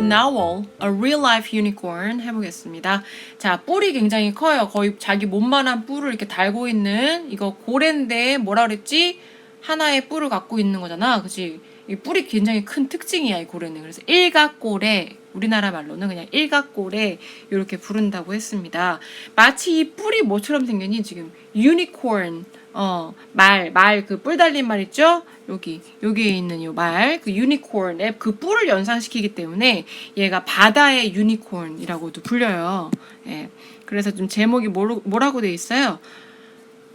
the narwhal, a real life unicorn 해보겠습니다. 자, 뿔이 굉장히 커요. 거의 자기 몸만한 뿔을 이렇게 달고 있는 이거 고래인데 뭐라 그랬지? 하나의 뿔을 갖고 있는 거잖아. 그치? 이 뿔이 굉장히 큰 특징이야, 이 고래는. 그래서 일각고래, 우리나라 말로는 그냥 일각고래 이렇게 부른다고 했습니다. 마치 이 뿔이 뭐처럼 생겼니? 지금 유니콘, 어, 말, 말, 그 뿔 달린 말 있죠? 여기, 여기에 있는 요 말, 그 유니콘의 그 뿔을 연상시키기 때문에 얘가 바다의 유니콘이라고도 불려요. 예. 그래서 좀 제목이 뭐로, 뭐라고 돼 있어요?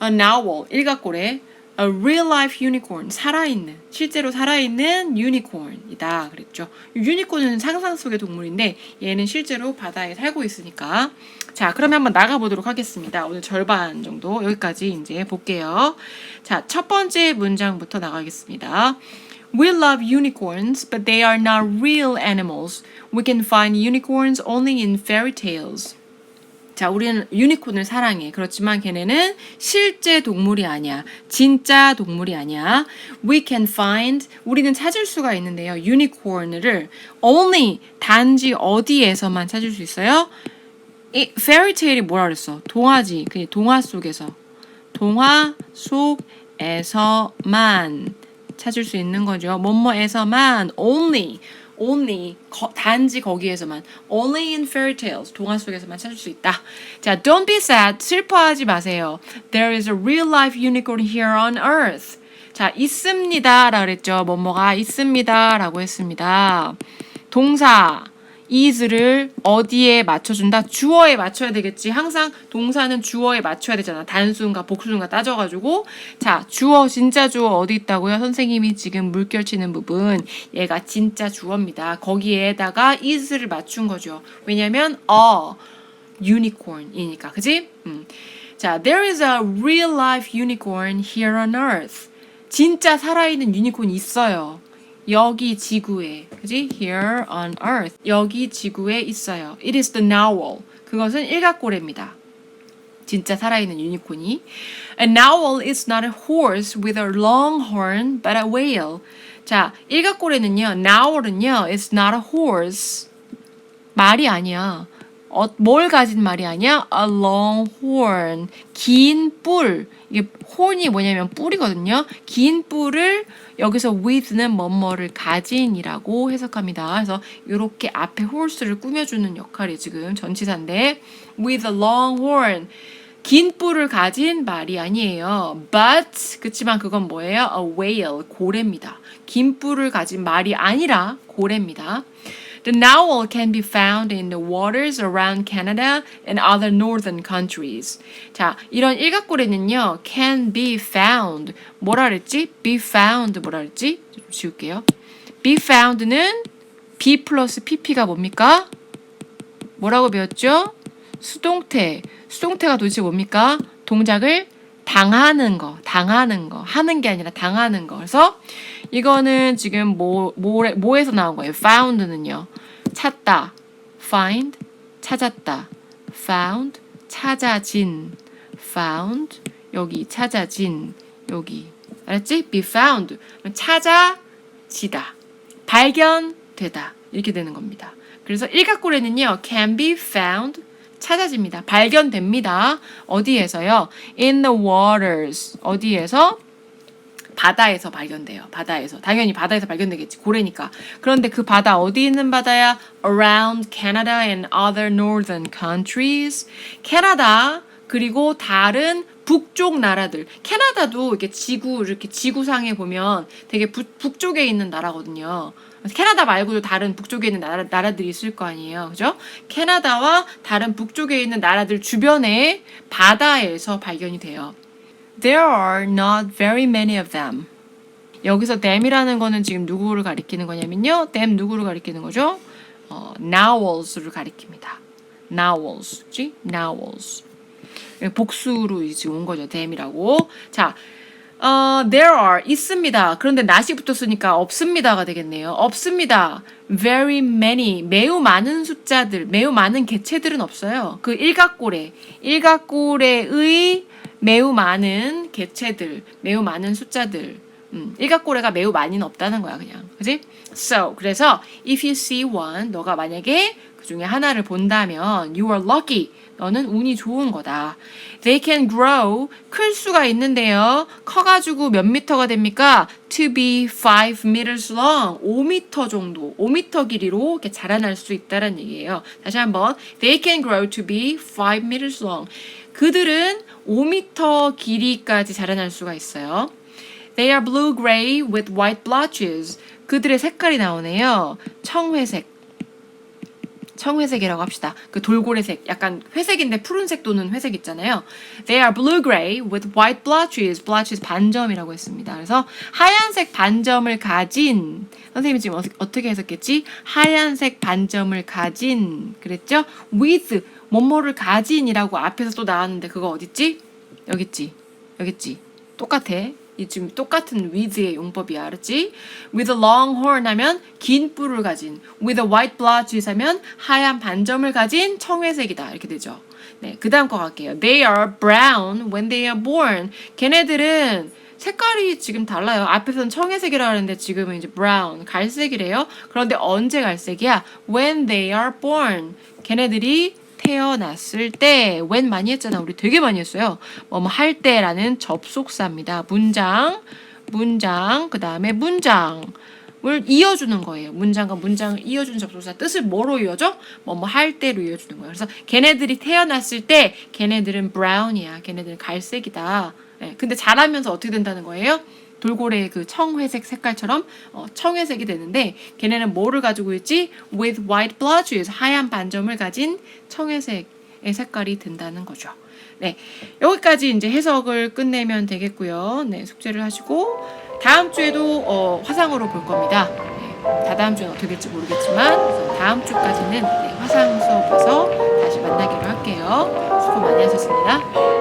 A narwhal, 일각고래. A real life unicorn, 살아있는, 실제로 살아있는 유니콘이다. 그랬죠. 유니콘은 상상 속의 동물인데 얘는 실제로 바다에 살고 있으니까. 자, 그러면 한번 나가보도록 하겠습니다. 오늘 절반 정도 여기까지 이제 볼게요. 자, 첫 번째 문장부터 나가겠습니다. We love unicorns, but they are not real animals. We can find unicorns only in fairy tales. 자, 우리는 유니콘을 사랑해. 그렇지만 걔네는 실제 동물이 아니야. 진짜 동물이 아니야. We can find, 우리는 찾을 수가 있는데요. 유니콘을 only, 단지 어디에서만 찾을 수 있어요? 이 tale이 뭐라 그랬어? 동화지. 그 동화 속에서. 동화 속에서만 찾을 수 있는 거죠. 뭐뭐에서만 only only 거, 단지 거기에서만 only in fairy tales 동화 속에서만 찾을 수 있다. 자, don't be sad 슬퍼하지 마세요. There is a real life unicorn here on earth. 자, 있습니다라 그랬죠. 뭐뭐가 있습니다라고 했습니다. 동사 is를 어디에 맞춰준다? 주어에 맞춰야 되겠지. 항상 동사는 주어에 맞춰야 되잖아. 단수인가 복수인가 따져가지고. 자, 주어, 진짜 주어 어디 있다고요? 선생님이 지금 물결 치는 부분. 얘가 진짜 주어입니다. 거기에다가 is를 맞춘 거죠. 왜냐면, 어, unicorn이니까. 그지? 음. 자, there is a real life unicorn here on earth. 진짜 살아있는 유니콘이 있어요. 여기 지구에, 그지? Here on Earth. 여기 지구에 있어요. It is the narwhal. 그것은 일각고래입니다. 진짜 살아있는 유니콘이. A narwhal is not a horse with a long horn, but a whale. 자, 일각고래는요, narwhal은요, is not a horse. 말이 아니야. 어, 뭘 가진 말이 아니야? A long horn. 긴 뿔. 이게 horn이 뭐냐면 뿔이거든요. 긴 뿔을 여기서 with는 뭐뭐를 가진이라고 해석합니다. 그래서 이렇게 앞에 horse를 꾸며주는 역할이 지금 전치사인데 with a long horn. 긴 뿔을 가진 말이 아니에요. But 그치만 그건 뭐예요? A whale 고래입니다. 긴 뿔을 가진 말이 아니라 고래입니다. The narwhal can be found in the waters around Canada and other northern countries. 자, 이런 일각고래는요, can be found. 뭐라 그랬지? be found 뭐라 그랬지? 좀 지울게요. be found는 be 플러스 pp가 뭡니까? 뭐라고 배웠죠? 수동태. 수동태가 도대체 뭡니까? 동작을 당하는 거, 당하는 거, 하는 게 아니라 당하는 거. 그래서 이거는 지금 뭐, 뭐, 뭐에서 나온 거예요? found는요. 찾다, find, 찾았다, found, 찾아진, found, 여기 찾아진, 여기. 알았지? be found. 찾아지다, 발견되다. 이렇게 되는 겁니다. 그래서 일각고래는요, can be found, 찾아집니다. 발견됩니다. 어디에서요? In the waters. 어디에서? 바다에서 발견돼요. 바다에서. 당연히 바다에서 발견되겠지. 고래니까. 그런데 그 바다 어디 있는 바다야? Around Canada and other northern countries. 캐나다 그리고 다른 북쪽 나라들. 캐나다도 이렇게 지구 이렇게 지구상에 보면 되게 북, 북쪽에 있는 나라거든요. 캐나다 말고도 다른 북쪽에 있는 나라, 나라들이 있을 거 아니에요. 그죠? 캐나다와 다른 북쪽에 있는 나라들 주변에 바다에서 발견이 돼요. There are not very many of them. 여기서 them이라는 거는 지금 누구를 가리키는 거냐면요. them 누구를 가리키는 거죠? 어, narwhals를 가리킵니다. narwhals. 그치? narwhals. 복수로 이제 온 거죠. them이라고. 자, 어, there are 있습니다. 그런데 not이 붙었으니까 없습니다가 되겠네요. 없습니다. very many 매우 많은 숫자들, 매우 많은 개체들은 없어요. 그 일각고래, 일각고래의 매우 많은 개체들, 매우 많은 숫자들. 음, 일각고래가 매우 많이는 없다는 거야, 그냥. 그지? So, 그래서 if you see one, 너가 만약에 그 중에 하나를 본다면 you are lucky. 너는 운이 좋은 거다. They can grow. 클 수가 있는데요. 커가지고 몇 미터가 됩니까? To be 5 meters long. 5미터 정도, 5미터 길이로 이렇게 자라날 수 있다는 얘기예요. 다시 한번. They can grow to be 5 meters long. 그들은 5미터 길이까지 자라날 수가 있어요. They are blue-gray with white blotches. 그들의 색깔이 나오네요. 청회색. 청회색이라고 합시다. 그 돌고래색, 약간 회색인데 푸른색 또는 회색 있잖아요. They are blue-gray with white blotches. blotches 반점이라고 했습니다. 그래서 하얀색 반점을 가진 선생님이 지금 어, 어떻게 해석했지? 하얀색 반점을 가진 그랬죠? with 뭐뭐를 가진이라고 앞에서 또 나왔는데 그거 어딨지? 여기 있지. 똑같아. 이 지금 똑같은 with의 용법이야, 알았지? With a long horn 하면 긴 뿔을 가진, with a white blotches 하면 하얀 반점을 가진 청회색이다 이렇게 되죠. 네, 그 다음 거 갈게요. They are brown when they are born. 걔네들은 색깔이 지금 달라요. 앞에서는 청회색이라 하는데 지금은 이제 brown, 갈색이래요. 그런데 언제 갈색이야? When they are born. 걔네들이 태어났을 때 when 많이 했잖아. 우리 되게 많이 했어요. 뭐 뭐 할 때라는 접속사입니다. 문장, 문장, 그 다음에 문장 을 이어주는 거예요. 문장과 문장을 이어주는 접속사 뜻을 뭐로 이어져? 뭐 뭐 할 때로 이어주는 거예요. 그래서 걔네들이 태어났을 때 걔네들은 brown이야. 걔네들은 갈색이다. 예, 근데 자라면서 어떻게 된다는 거예요? 돌고래의 그 청회색 색깔처럼 어, 청회색이 되는데 걔네는 뭐를 가지고 있지? With white blotches 하얀 반점을 가진 청회색의 색깔이 된다는 거죠. 네, 여기까지 이제 해석을 끝내면 되겠고요. 네, 숙제를 하시고 다음 주에도 어, 화상으로 볼 겁니다. 네, 다다음 주는 어떻게 될지 모르겠지만 다음 주까지는 네, 화상 수업에서 다시 만나기로 할게요. 수고 많이 하셨습니다.